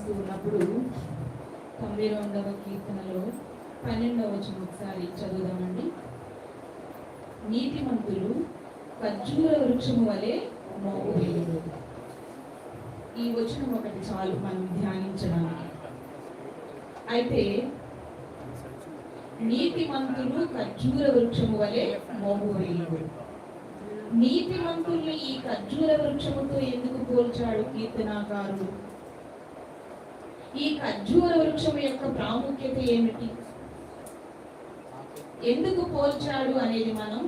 ధ్యానిస్తూ ఉన్నప్పుడు తొంభై రెండవ కీర్తనలో పన్నెండవ వచ్చిన ఒకసారి చదువుదామండి. నీతిమంతులు ఖర్జూర వృక్షము వలె మోగు వేయుడు ఈ వచనం ఒకటి చాలు మనం ధ్యానించడానికి. అయితే నీతిమంతులు ఖర్జూర వృక్షము వలె మోగు వేయుడు నీతిమంతుల్ని ఈ ఖర్జూర వృక్షముతో ఎందుకు పోల్చాడు కీర్తనాకారుడు? ఈ ఖర్జూర వృక్షం యొక్క ప్రాముఖ్యత ఏమిటి? ఎందుకు పోల్చాడు అనేది మనం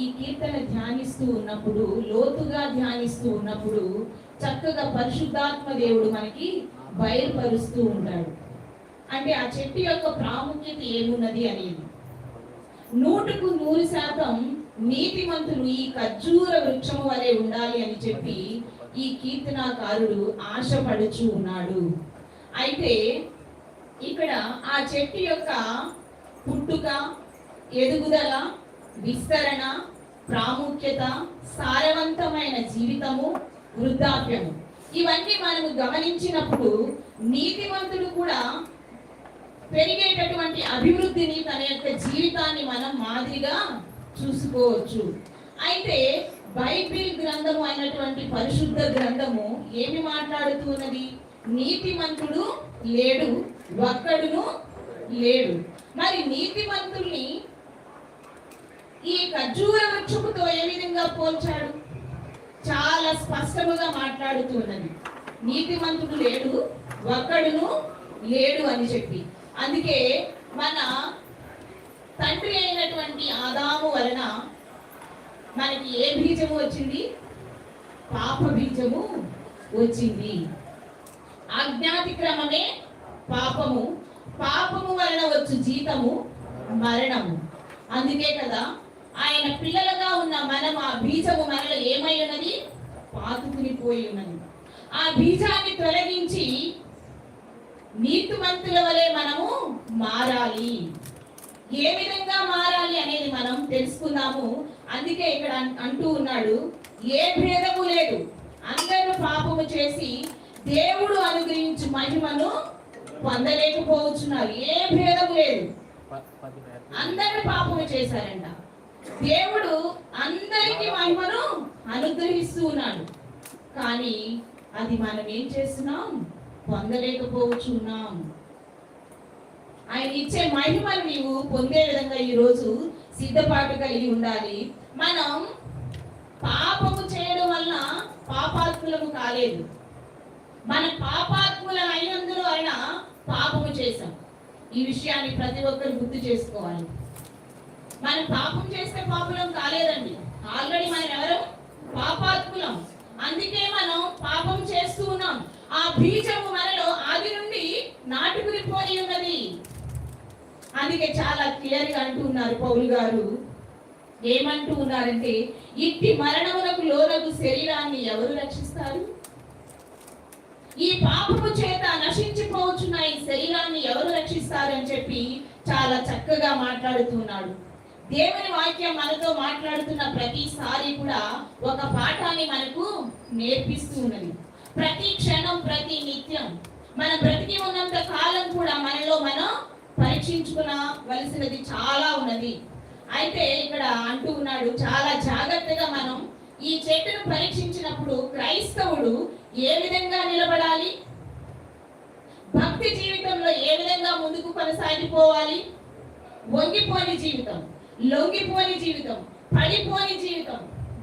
ఈ కీర్తన ధ్యానిస్తూ ఉన్నప్పుడు లోతుగా ధ్యానిస్తూ ఉన్నప్పుడు చక్కగా పరిశుద్ధాత్మ దేవుడు మనకి బయలుపరుస్తూ ఉంటాడు. అంటే ఆ చెట్టు యొక్క ప్రాముఖ్యత ఏమున్నది అనేది. నూటుకు నూరు శాతం నీతిమంతులు ఈ ఖర్జూర వృక్షము వలె ఉండాలి అని చెప్పి ఈ కీర్తనాకారుడు ఆశపడుచు ఉన్నాడు. అయితే ఇక్కడ ఆ చెట్టు యొక్క పుట్టుక ఎదుగుదల విస్తరణ ప్రాముఖ్యత సారవంతమైన జీవితము వృద్ధాప్యము. ఇవన్నీ మనము గమనించినప్పుడు నీతివంతులు కూడా పెరిగేటటువంటి అభివృద్ధిని తన యొక్క జీవితాన్ని మనం మాదిరిగా చూసుకోవచ్చు. అయితే బైబిల్ గ్రంథము అయినటువంటి పరిశుద్ధ గ్రంథము ఏమి మాట్లాడుతున్నది నీతిమంతుడు లేడు ఒక్కడును లేడు. మరి నీతిమంతుల్ని ఈ ఖర్జూర వృక్షముతో ఏ విధంగా పోల్చాడు? చాలా స్పష్టముగా మాట్లాడుతున్నది. నీతిమంతుడు లేడు ఒక్కడును లేడు అని చెప్పి. అందుకే మన తండ్రి అయినటువంటి ఆదాము వలన మనకి ఏ బీజము వచ్చింది? పాప బీజము వచ్చింది. అజ్ఞాతిక్రమమే పాపము. పాపము వలన వచ్చు జీతము మరణము. అందుకే కదా ఆయన పిల్లలుగా ఉన్న మనం ఆ బీజము మనలో ఏమై ఉన్నది పాతుకుని పోయి ఉన్నది ఆ బీజాన్ని తొలగించి నీతిమంతుల వలె మనము మారాలి. ఏ విధంగా మారాలి అనేది మనం తెలుసుకుందాము. అందుకే ఇక్కడ అన్- అంటూ ఉన్నాడు ఏ భేదము లేదు. అందరూ పాపము చేసి దేవుడు అనుగ్రహించు మహిమను పొందలేకపోవచ్చున్నారు ఏ భేదము లేదు. అందరూ పాపము చేశారంట. దేవుడు అందరికీ మహిమను అనుగ్రహిస్తూ ఉన్నాడు. కానీ అది మనం ఏం చేస్తున్నాం? పొందలేకపోవచ్చున్నాం ఆయన ఇచ్చే మహిమను నీవు పొందే విధంగా ఈ రోజు సిద్ధపాటు కలిగి ఉండాలి. మనం పాపము చేయడం వలన పాపాత్ములము కాలేదు. మన పాపాత్ముల అయినందులో అయినా పాపము చేశాం. ఈ విషయాన్ని ప్రతి ఒక్కరు గుర్తు చేసుకోవాలి. మనం పాపం చేస్తే పాపులం కాలేదండి. ఆల్రెడీ మనం ఎవరు పాపాత్ములం. అందుకే మనం పాపం చేస్తూ ఉన్నాం. ఆ బీజము మనలో ఆది నుండి నాటుకుని పోయి ఉన్నది. అందుకే చాలా క్లియర్గా అంటూ ఉన్నారు పౌలు గారు. ఏమంటూ ఉన్నారంటే ఇట్టి మరణమునకు లోనకు శరీరాన్ని ఎవరు రక్షిస్తారు? ఈ పాపము చేత నశించిపోవచ్చున్న ఈ శరీరాన్ని ఎవరు రక్షిస్తారని చెప్పి చాలా చక్కగా మాట్లాడుతున్నాడు. దేవుని వాక్యం మనతో మాట్లాడుతున్న ప్రతిసారి కూడా ఒక పాఠాన్ని మనకు నేర్పిస్తూ ఉన్నది. ప్రతి క్షణం ప్రతి నిత్యం మన బ్రతికి ఉన్నంత కాలం కూడా మనలో మనం పరీక్షించుకునవలసినది చాలా ఉన్నది. అయితే ఇక్కడ అంటూ ఉన్నాడు చాలా జాగ్రత్తగా మనం ఈ చెట్టును పరీక్షించినప్పుడు క్రైస్తవుడు ఏ విధంగా నిలబడాలి? భక్తి జీవితంలో ఏ విధంగా ముందుకు కొనసాగిపోవాలి? వంగిపోని జీవితం లొంగిపోని జీవితం పడిపోని జీవితం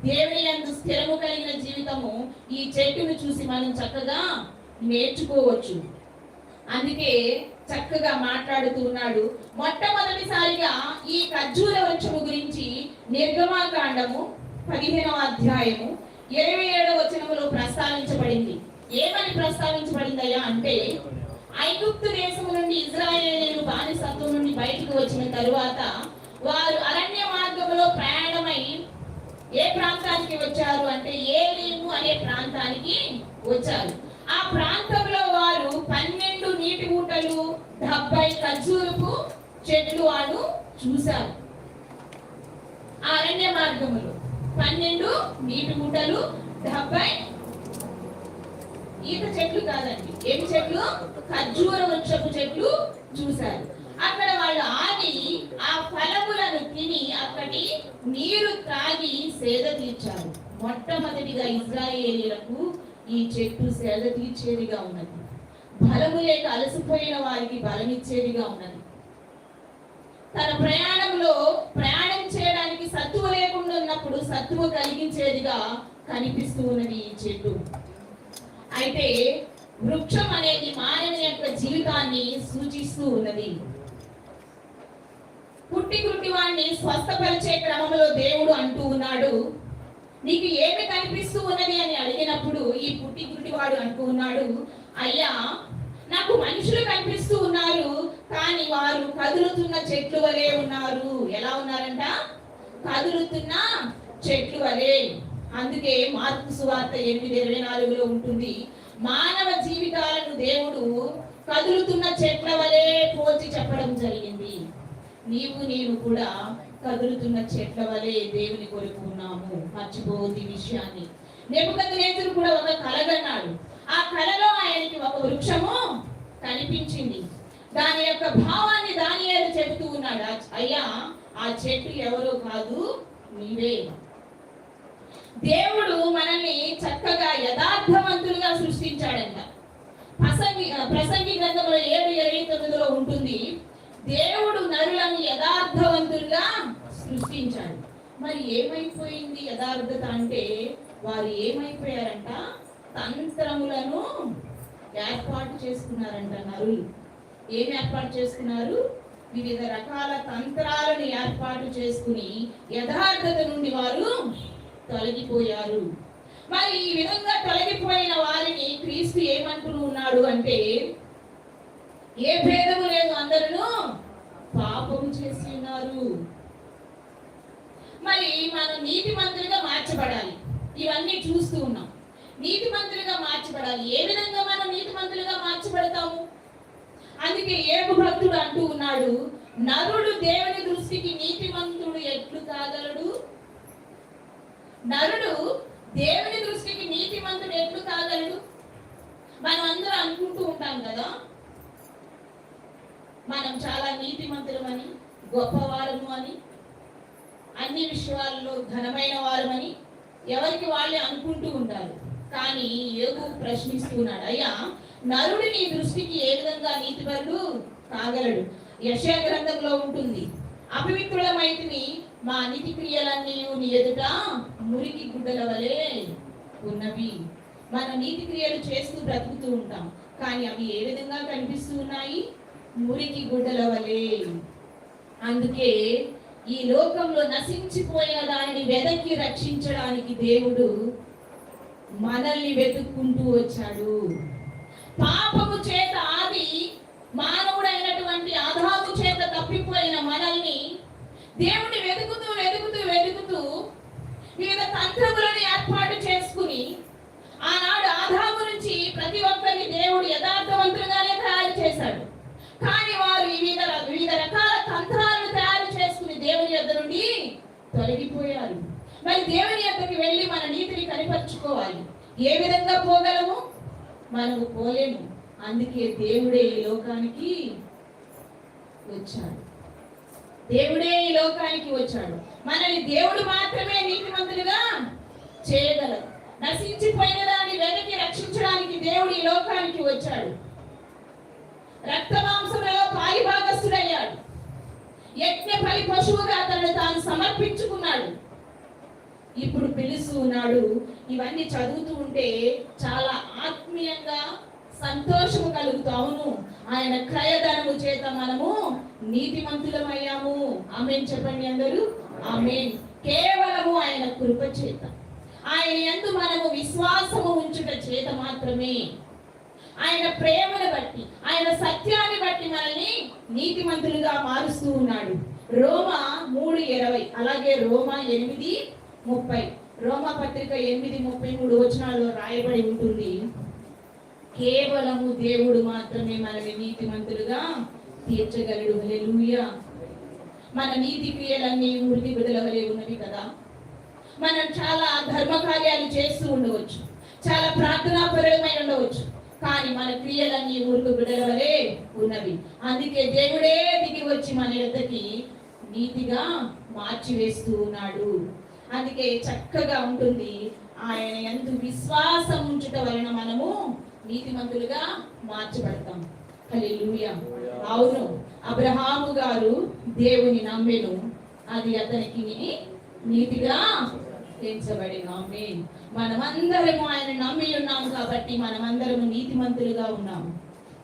దేవుని యందు స్థిరము కలిగిన జీవితము ఈ చెట్టును చూసి మనం చక్కగా నేర్చుకోవచ్చు. అందుకే చక్కగా మాట్లాడుతూ ఉన్నాడు. మొట్టమొదటిసారిగా ఈ ఖర్జూర వృక్షము గురించి నిర్గమాకాండము పదిహేనవ అధ్యాయము ఇరవై ఏడవ వచనములో ప్రస్తావించబడింది. ఏమని ప్రస్తావించబడిందయ్యా అంటే ఐగుప్తు దేశం నుండి ఇజ్రాయేలీలు బానిసత్వం నుండి బయటకు వచ్చిన తరువాత వారు అరణ్య మార్గములో ప్రయాణమై ఏ ప్రాంతానికి వచ్చారు అంటే ఏలీము అనే ప్రాంతానికి వచ్చారు. ఆ ప్రాంతంలో వారు పన్నెండు నీటి ఊటలు డెబ్బై ఖర్జూరపు చెట్లు వాళ్ళు చూశారు. ఆ అరణ్య మార్గములో. పన్నెండు నీటి ఊటలు డెబ్బై. ఈత చెట్లు కాదండి. ఏమి చెట్లు? ఖర్జూర వృక్షపు చెట్లు చూశారు. అక్కడ వాళ్ళు ఆగి ఆ ఫలములను తిని అక్కడి నీరు త్రాగి సేద తీర్చారు. మొట్టమొదటిగా ఇజ్రాయేలీలకు ఈ చెట్టు సేద తీర్చేదిగా ఉన్నది. బలము లేక అలసిపోయిన వారికి బలమిచ్చేదిగా ఉన్నది. తన ప్రయాణంలో ప్రయాణం చేయడానికి సత్తువ లేకుండా ఉన్నప్పుడు సత్తువ కలిగించేదిగా కనిపిస్తూ ఉన్నది ఈ చెట్టు. అయితే వృక్షం అనేది మానవుని యొక్క జీవితాన్ని సూచిస్తూ ఉన్నది. పుట్టి గుడ్డి వాడిని స్వస్థపరిచే క్రమంలో దేవుడు అంటూ ఉన్నాడు. నీకు ఏమి కనిపిస్తూ ఉన్నది అని అడిగినప్పుడు ఈ పుట్టి గుడ్డి వాడు అంటూ ఉన్నాడు అయ్యా నాకు మనుషులు కనిపిస్తూ ఉన్నారు. కానీ వారు కదులుతున్న చెట్లు వలె ఉన్నారు. ఎలా ఉన్నారంట? కదులుతున్న చెట్లు వలె. అందుకే మార్పు సువార్త ఎనిమిది ఇరవై నాలుగులో ఉంటుంది. మానవ జీవితాలను దేవుడు కదులుతున్న చెట్ల వలె పోల్చి చెప్పడం జరిగింది. నీవు నేను కూడా కదులుతున్న చెట్ల వలె దేవుని కొరకు ఉన్నాము. మర్చిపోవద్దు విషయాన్ని. నెప్పుకొద్దు కూడా ఒక కలగన్నాడు. ఆ కలలో ఆయనకి ఒక వృక్షము కనిపించింది. దాని యొక్క భావాన్ని దాని చెబుతూ ఉన్నాడు. అయ్యా ఆ చెట్టు ఎవరో కాదు నీవే. దేవుడు మనల్ని చక్కగా యథార్థవంతులుగా సృష్టించాడంట. ప్రసంగి ప్రసంగి గ్రంథంలో ఏడు ఇరవై తొమ్మిదిలో ఉంటుంది దేవుడు నరులను యథార్థవంతులుగా సృష్టించాడు. మరి ఏమైపోయింది యథార్థత అంటే వారు ఏమైపోయారంట? తంత్రములను ఏర్పాటు చేసుకున్నారంట నరులు. ఏమి ఏర్పాటు చేసుకున్నారు? వివిధ రకాల తంత్రాలను ఏర్పాటు చేసుకుని యథార్థత నుండి వారు తొలగిపోయారు. మరి ఈ విధంగా తొలగిపోయిన వారిని క్రీస్తు ఏమంటూ ఉన్నాడు అంటే ఏ భేదము లేదు అందరూ పాపము చేసి ఉన్నారు. మరి మనం నీతి మంత్రులుగా మార్చబడాలి. ఇవన్నీ చూస్తూ ఉన్నాం. నీతి మంత్రులుగా మార్చబడాలి. ఏ విధంగా మనం నీతి మంత్రులుగా మార్చబడతాము? అందుకే ఏబు భక్తుడు అంటూ ఉన్నాడు నరుడు దేవుని దృష్టికి నీతిమంతుడు ఎట్లు కాగలడు? నరుడు దేవుని దృష్టికి నీతిమంతుడు ఎట్లు కాగలడు? మనం అందరూ అనుకుంటూ ఉంటాం కదా మనం చాలా నీతిమంతులమని గొప్పవారము అని అన్ని విషయాల్లో ఘనమైన వారమని ఎవరికి వాళ్ళే అనుకుంటూ ఉంటారు. కానీ ఏగు ప్రశ్నిస్తున్నాడు అయ్యా నరుడు నీ దృష్టికి ఏ విధంగా నీతిపరుడు కాగలడు? యశా గ్రంథంలో ఉంటుంది అపవిత్రులమైతిని మా నీతి క్రియలన్నీ నీ ఎదుట మురికి గుడ్డల వలె ఉన్నవి. మన నీతి క్రియలు చేస్తూ బ్రతుకుతూ ఉంటాం కానీ అవి ఏ విధంగా కనిపిస్తూ ఉన్నాయి? మురికి గుడ్డల వలె. అందుకే ఈ లోకంలో నశించిపోయిన దానిని వెదకి రక్షించడానికి దేవుడు మనల్ని వెతుక్కుంటూ వచ్చాడు. పాపము చేత ఆది మానవుడైనటువంటి అధాము చేత తప్పిపోయిన మనల్ని దేవుని వెతుకుతూ వెతుకుతూ వెతుకుతూ వివిధ తంత్రములను ఏర్పాటు చేసుకుని ఆనాడు ఆధాము నుంచి ప్రతి ఒక్కరిని దేవుడు యథార్థవంతులుగానే తయారు చేశాడు. కానీ వారు వివిధ వివిధ రకాల తంత్రాలను తయారు చేసుకుని దేవుని యొద్ నుండి తొలగిపోయారు. మరి దేవుని యొక్కకి వెళ్ళి మన నీతిని కనిపరుచుకోవాలి. ఏ విధంగా పోగలము? మనము పోలేము. అందుకే దేవుడే ఈ లోకానికి వచ్చాడు. దేవుడే ఈ లోకానికి వచ్చాడు. మనల్ని దేవుడు మాత్రమే నీతిమంతులుగా చేయగలరు నశించిపోయిన దాన్ని వెనక్కి రక్షించడానికి దేవుడు ఈ లోకానికి వచ్చాడు. రక్త మాంసములలో పాలిభాగస్తుడయ్యాడు యజ్ఞ ఫలి పశువుగా తనను తాను సమర్పించుకున్నాడు. ఇప్పుడు పిలుస్తూ ఉన్నాడు. ఇవన్నీ చదువుతూ ఉంటే చాలా ఆత్మీయంగా సంతోషము కలుగుతూ అవును. ఆయన క్రయధనము చేత మనము నీతిమంతులమయ్యాము. ఆమెన్ చెప్పండి అందరూ. ఆమెన్. కేవలము ఆయన కృప చేత. ఆయన ఎందు మనము విశ్వాసము ఉంచుట చేత మాత్రమే. ఆయన ప్రేమను బట్టి ఆయన సత్యాన్ని బట్టి మనల్ని నీతిమంతులుగా మారుస్తూ ఉన్నాడు. రోమా మూడు ఇరవై. అలాగే రోమా ఎనిమిది ముప్పై. రోమా పత్రిక ఎనిమిది ముప్పై మూడు వచనాల్లో రాయబడి ఉంటుంది. కేవలము దేవుడు మాత్రమే మనల్ని నీతిమంతులుగా తీర్చగలడు. హల్లెలూయా. మన నీతి క్రియలన్నీ మృతి బదులవలే ఉన్నవి కదా. మనం చాలా ధర్మ కార్యాలు చేస్తూ ఉండవచ్చు. చాలా ప్రార్థనాపరమై ఉండవచ్చు. కానీ మన క్రియలన్నీ ఊరుకు బిడలవలే ఉన్నవి. అందుకే దేవుడే దిగి వచ్చి మన ఎద్దకి నీతిగా మార్చివేస్తూ ఉన్నాడు. అందుకే చక్కగా ఉంటుంది. ఆయన ఎందు విశ్వాసం ఉంచుట వలన మనము నీతిమంతులుగా మార్చబడతాం. హల్లెలూయా. అవును అబ్రహాము గారు దేవుని నమ్మెను. అది అతనికి నీతిగా ఎంచబడిన ఆమేన్. మనమందరము ఆయన నమ్మి ఉన్నాము కాబట్టి మనమందరము నీతిమంతులుగా ఉన్నాము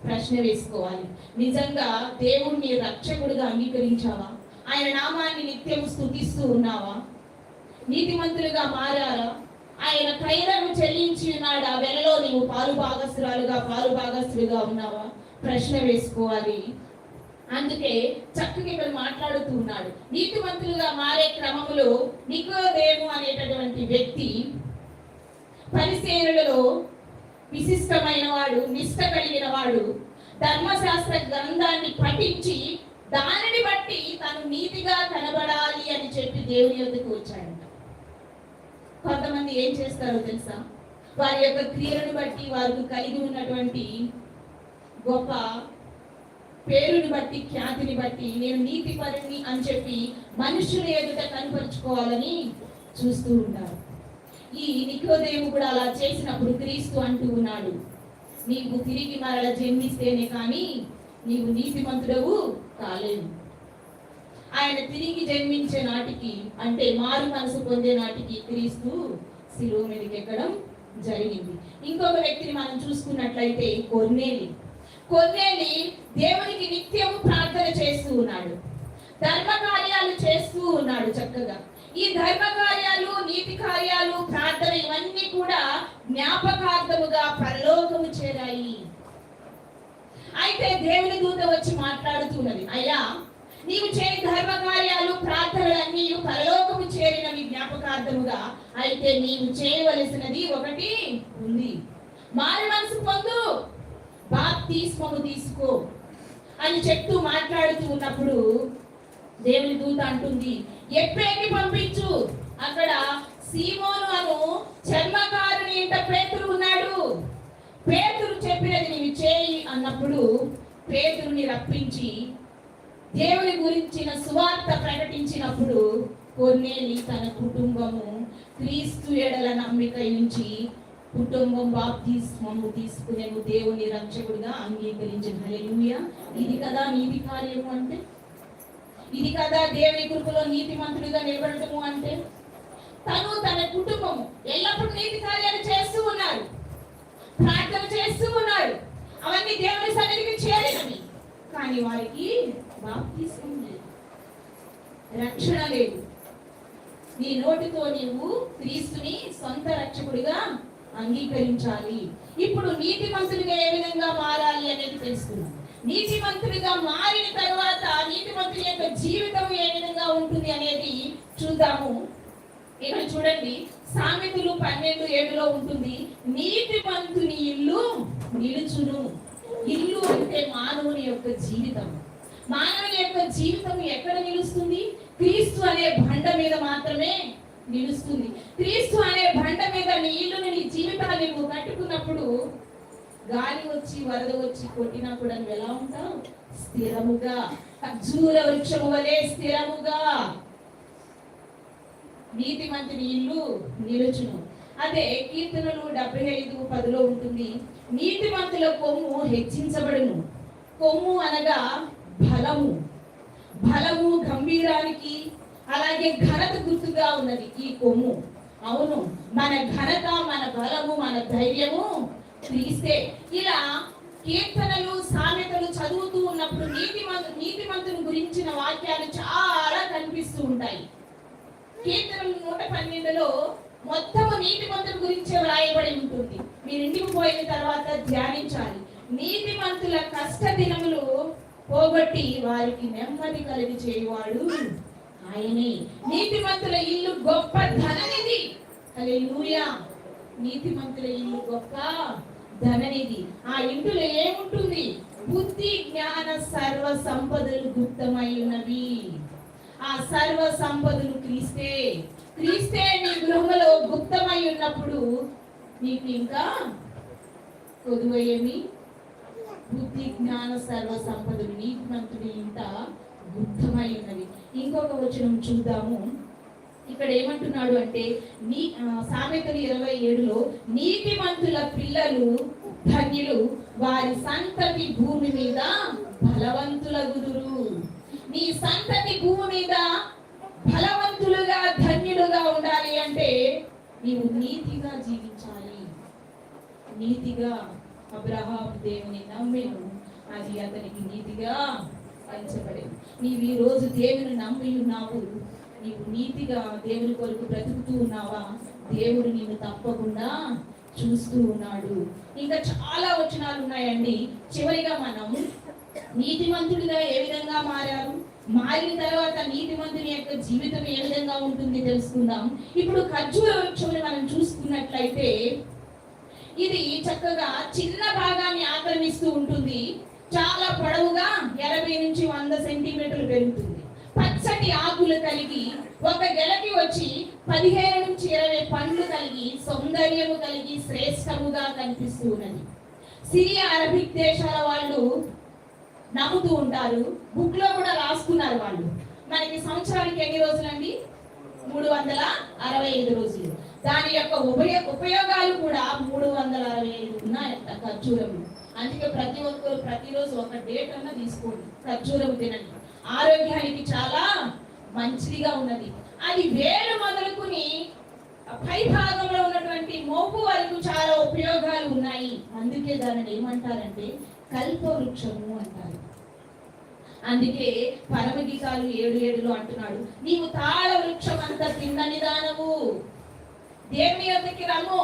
ప్రశ్న వేసుకోవాలి. నిజంగా దేవుణ్ణి రక్షకుడుగా అంగీకరించావా? ఆయన నామాన్ని నిత్యం స్థుతిస్తూ ఉన్నావా? నీతిమంతులుగా మారారా? ఆయన క్రైలను చెల్లించి ఉన్నాడు? ఆ వెలలో నీవు పాలు భాగస్తురాలుగా పాలు భాగస్తులుగా ఉన్నావా? ప్రశ్న వేసుకోవాలి. అందుకే చక్కగా ఇక్కడ మాట్లాడుతూ ఉన్నాడు. నీతిమంతులుగా మారే క్రమములో నికోదేము అనేటటువంటి వ్యక్తి పరిశీలనలో విశిష్టమైన వాడు నిష్ట కలిగిన వాడు ధర్మశాస్త్ర గ్రంథాన్ని పఠించి దానిని బట్టి తను నీతిగా కనబడాలి అని చెప్పి దేవుని యొక్కకు వచ్చాడంట. కొంతమంది ఏం చేస్తారో తెలుసా? వారి యొక్క క్రియలను బట్టి వారికి కలిగి ఉన్నటువంటి గొప్ప పేరుని బట్టి ఖ్యాతిని బట్టి నేను నీతి పరుని అని చెప్పి మనుషుల ఎదుట కనపరుచుకోవాలని చూస్తూ ఉంటారు. ఈ నికోదేము కూడా అలా చేసినప్పుడు క్రీస్తు అంటూ ఉన్నాడు నీవు తిరిగి మరల జన్మిస్తేనే కానీ నీవు నీతిమంతుడవు కాలేవు. ఆయన తిరిగి జన్మించే నాటికి అంటే మారు మనసు పొందే నాటికి క్రీస్తు శిలువ మీదకి ఎక్కడం జరిగింది. ఇంకొక వ్యక్తిని మనం చూసుకున్నట్లయితే కొన్నేలి కొన్నేలి దేవునికి నిత్యము ప్రార్థన చేస్తూ ఉన్నాడు. ధర్మ కార్యాలు చేస్తూ ఉన్నాడు చక్కగా. ఈ ధర్మ కార్యాలు నీతి కార్యాలు ప్రార్థన ఇవన్నీ కూడా జ్ఞాపకార్థముగా పరలోకము చేరాయి. అయితే దేవుని దూత వచ్చి మాట్లాడుతున్నది అయ్యా నీవు చేయి ధర్మ కార్యాలు ప్రార్థనలన్నీ పరలోకము చేరినవి జ్ఞాపకార్థముగా. అయితే నీవు చేయవలసినది ఒకటి ఉంది. మారి మనసు పొందు బాప్తీస్మము తీసుకో అని చెప్తూ మాట్లాడుతూ ఉన్నప్పుడు దేవుని దూత అంటుంది ఎప్పేకి పంపించు. అక్కడ సీమోను అను చర్మకారుని ఇంట పేతురు ఉన్నాడు. పేతురు చెప్పినది నీవు చేయి అన్నప్పుడు పేతురుని రప్పించి దేవుని గురించిన సువార్త ప్రకటించినప్పుడు కొన్నేలి తన కుటుంబము క్రీస్తు ఎడల నమ్మిక ఉంచి కుటుంబం బాప్తిస్మము తీసుకునేము దేవుని రక్షకుడిగా అంగీకరించిన. హలెలుయ ఇది కదా నీతి కార్యము అంటే? ఇది కదా దేవుని కృపలో నీతి మంత్రుడిగా నిలబడటము అంటే? తను తన కుటుంబం ఎల్లప్పుడూ నీతి కార్యాలు చేస్తూ ఉన్నారు. ప్రార్థన చేస్తూ ఉన్నారు. అవన్నీ దేవుని సన్నిధికి చేరినవి. కానీ వారికి బాప్తిస్మం లేదు రక్షణ లేదు. నీ నోటితో నీవు క్రీస్తుని సొంత రక్షకుడిగా అంగీకరించాలి. ఇప్పుడు నీతిమంతుడిగా ఏ విధంగా మారాలి అనేది తెలుసుకున్నాం మంత్రులుగా మారిన తర్వాత నీతిమంతుడి యొక్క జీవితం ఏ విధంగా ఉంటుంది అనేది చూద్దాము. ఇక్కడ చూడండి సామెతలు పన్నెండు ఏడులో ఉంటుంది నీతిమంతుని ఇల్లు నిలుచును. ఇల్లు అంటే మానవుని యొక్క జీవితం. మానవుని యొక్క జీవితం ఎక్కడ నిలుస్తుంది? క్రీస్తు అనే బండ మీద మాత్రమే నిలుస్తుంది. క్రీస్తు అనే బండ మీద నీ ఇల్లుని నీ జీవితాన్ని నువ్వు కట్టుకున్నప్పుడు గాలి వచ్చి వరద వచ్చి కొట్టినా కూడా నువ్వు ఎలా ఉంటావు? స్థిరముగా. ఖర్జూర వృక్షము వలె స్థిరముగా. నీతి మంత్రి ఇల్లు నిలుచును. అదే కీర్తనలు డెబ్బై ఐదు పదిలో ఉంటుంది. నీతిమంతుల కొమ్ము హెచ్చించబడును. కొమ్ము అనగా బలము బలము గంభీరానికి అలాగే ఘనత గుర్తుగా ఉన్నది ఈ కొమ్ము. అవును మన ఘనత మన బలము మన ధైర్యము క్రీస్తే. ఇలా కీర్తనలు సామెతలు చదువుతూ ఉన్నప్పుడు నీతిమంతు నీతిమంతుని గురించిన వాక్యాలు చాలా కనిపిస్తూ ఉంటాయి. కీర్తనలు నూట పన్నెండులో మొత్తము నీతిమంతుని గురించే వ్రాయబడి ఉంటుంది. మీరు ఇంటికి పోయిన తర్వాత ధ్యానించాలి. నీతిమంతుల కష్ట దినములు పోగొట్టి వారికి నెమ్మది కలిగి చేయవాడు ఆయనే. నీతిమంతుల ఇల్లు గొప్ప ధననిధి. హల్లెలూయా. నీతిమంతుల ఇల్లు గొప్ప ధననిధి. ఆ ఇంటిలో ఏముంటుంది? బుద్ధి జ్ఞాన సర్వ సంపదలు గుప్తమై ఉన్నవి. ఆ సర్వ సంపదలు క్రీస్తే. క్రీస్తే నీ గృహంలో గుప్తమై ఉన్నప్పుడు నీకు ఇంకా కొదువయేమి బుద్ధి జ్ఞాన సర్వ సంపదలు నీతిమంతుడి ఇంత బుద్ధమై ఉన్నది. ఇంకొక వచనం చూద్దాము. ఇక్కడ ఏమంటున్నాడు అంటే నీ సామెతలు ఇరవై ఏడులో నీతిమంతుల పిల్లలు ధన్యులు వారి సంతతి భూమి మీద బలవంతుల గుదురు నీ సంతతి భూమి మీద బలవంతులుగా ధన్యులుగా ఉండాలి అంటే నీవు నీతిగా జీవించాలి. నీతిగా అబ్రహాం దేవుని నమ్మెను. అది అతనికి నీతిగా పంచబడేది. నీవు ఈ రోజు దేవుని నమ్మి ఉన్నావు. నీవు నీతిగా దేవుని కొరకు బ్రతుకుతూ ఉన్నావా? దేవుడు నిన్ను తప్పకుండా చూస్తూ ఉన్నాడు. ఇంకా చాలా వచనాలు ఉన్నాయండి. చివరిగా మనం నీతిమంతుడిగా ఏ విధంగా మారారు? మారిన తర్వాత నీతిమంతుని యొక్క జీవితం ఏ విధంగా ఉంటుంది తెలుసుకుందాం. ఇప్పుడు ఖర్జూర వృక్షముని మనం చూసుకున్నట్లయితే ఇది చక్కగా చిన్న భాగాన్ని ఆక్రమిస్తూ ఉంటుంది. చాలా పొడవుగా ఎనభై నుంచి వంద సెంటీమీటర్లు పెరుగుతుంది. పచ్చటి ఆకులు కలిగి ఒక గెలకి వచ్చి పదిహేను నుంచి ఇరవై పండ్లు కలిగి సౌందర్యము కలిగి శ్రేష్టముగా కనిపిస్తూ ఉన్నది. సిరియా అరబిక్ దేశాల వాళ్ళు నమ్ముతూ ఉంటారు. బుక్లో కూడా రాసుకున్నారు వాళ్ళు. మనకి సంవత్సరానికి ఎన్ని రోజులండి? మూడు వందల అరవై ఐదు రోజులు. దాని యొక్క ఉపయో ఉపయోగాలు కూడా మూడు వందల అరవై ఐదు ఉన్నాయంట ఖర్జూరం అందుకే ప్రతి ఒక్కరు ప్రతిరోజు ఒక డేట్ అన్న తీసుకోండి. ఖర్జూరం తినండి. ఆరోగ్యానికి చాలా మంచిదిగా ఉన్నది. అది వేలు మొదలుకుని పై భాగంలో ఉన్నటువంటి మోపు వరకు చాలా ఉపయోగాలు ఉన్నాయి. అందుకే దానిని ఏమంటారంటే కల్ప వృక్షము అంటారు. అందుకే పరమగీతాలు ఏడు ఏడులో అంటున్నాడు నీవు తాళ వృక్షం అంత తిన్న నిదానము. దేవుని యొద్దకి రమ్ము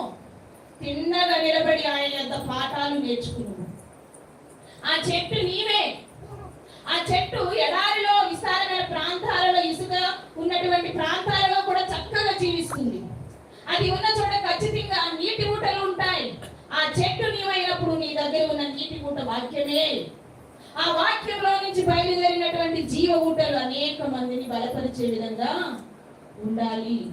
తిన్నగా నిలబడి ఆయన యొక్క పాఠాలు నేర్చుకును ఆ చెట్టు నీవే. ఆ చెట్టు ఎడారిలో విశాలమైన ప్రాంతాలలో ఇసుక ఉన్నటువంటి ప్రాంతాలలో కూడా చక్కగా జీవిస్తుంది. అది ఉన్న చోట ఖచ్చితంగా నీటి ఊటలు ఉంటాయి. ఆ చెట్టు నీవైనప్పుడు నీ దగ్గర ఉన్న నీటి ఊట వాక్యమే. ఆ వాక్యంలో నుంచి బయలుదేరినటువంటి జీవ ఊటలు అనేక మందిని బలపరిచే విధంగా ఉండాలి.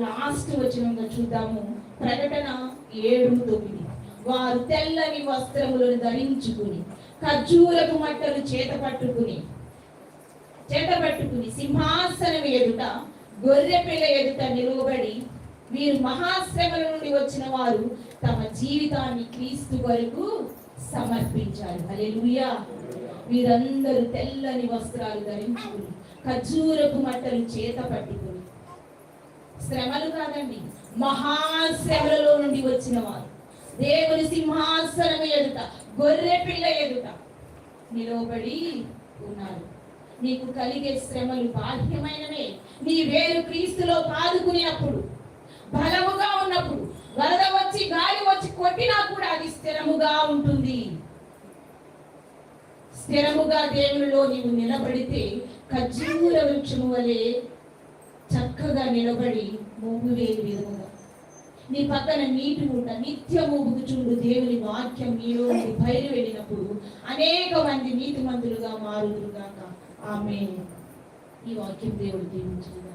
లాస్ట్ వచనంగా చూద్దాము. ప్రకటన ఏడు తొమ్మిది వారు తెల్లని వస్త్రములను ధరించుకుని ఖర్జూరపు మట్టలు చేత పట్టుకుని చేత పట్టుకుని సింహాసనం ఎదుట గొర్రె పిల్ల ఎదుట నిలువబడి వీరు మహాశ్రమల నుండి వచ్చిన వారు తమ జీవితాన్ని క్రీస్తు వరకు సమర్పించారు. అలెలుయా వీరందరూ తెల్లని వస్త్రాలు ధరించుకుని ఖర్జూరపు మట్టలు చేత పట్టుకుని శ్రమలు కాదండి. మహాశ్రమలలో నుండి వచ్చిన వారు. దేవుని సింహాసనం ఎదుట గొర్రె పిల్ల ఎదుట నిలవబడి ఉన్నారు. నీకు కలిగే శ్రమలు బాహ్యమైనవే. నీ వేరు క్రీస్తులో పాదుకునేటప్పుడు బలముగా ఉన్నప్పుడు వరద వచ్చి గాలి వచ్చి కొట్టినా కూడా అది స్థిరముగా ఉంటుంది. స్థిరముగా దేవునిలో నీవు నిలబడితే ఖర్జూర వృక్షము వలె చక్కగా నిలబడి మోగు వేలు విధముగా. నీ పక్కన నీటి ఉంట నిత్యము చూడు దేవుని వాక్యం నీలో బయలు వెళ్ళినప్పుడు అనేక మంది నీతి మంతులుగా మారుదురుగాక ఆమె ఈ వాక్యం దేవుడు దీవించుగా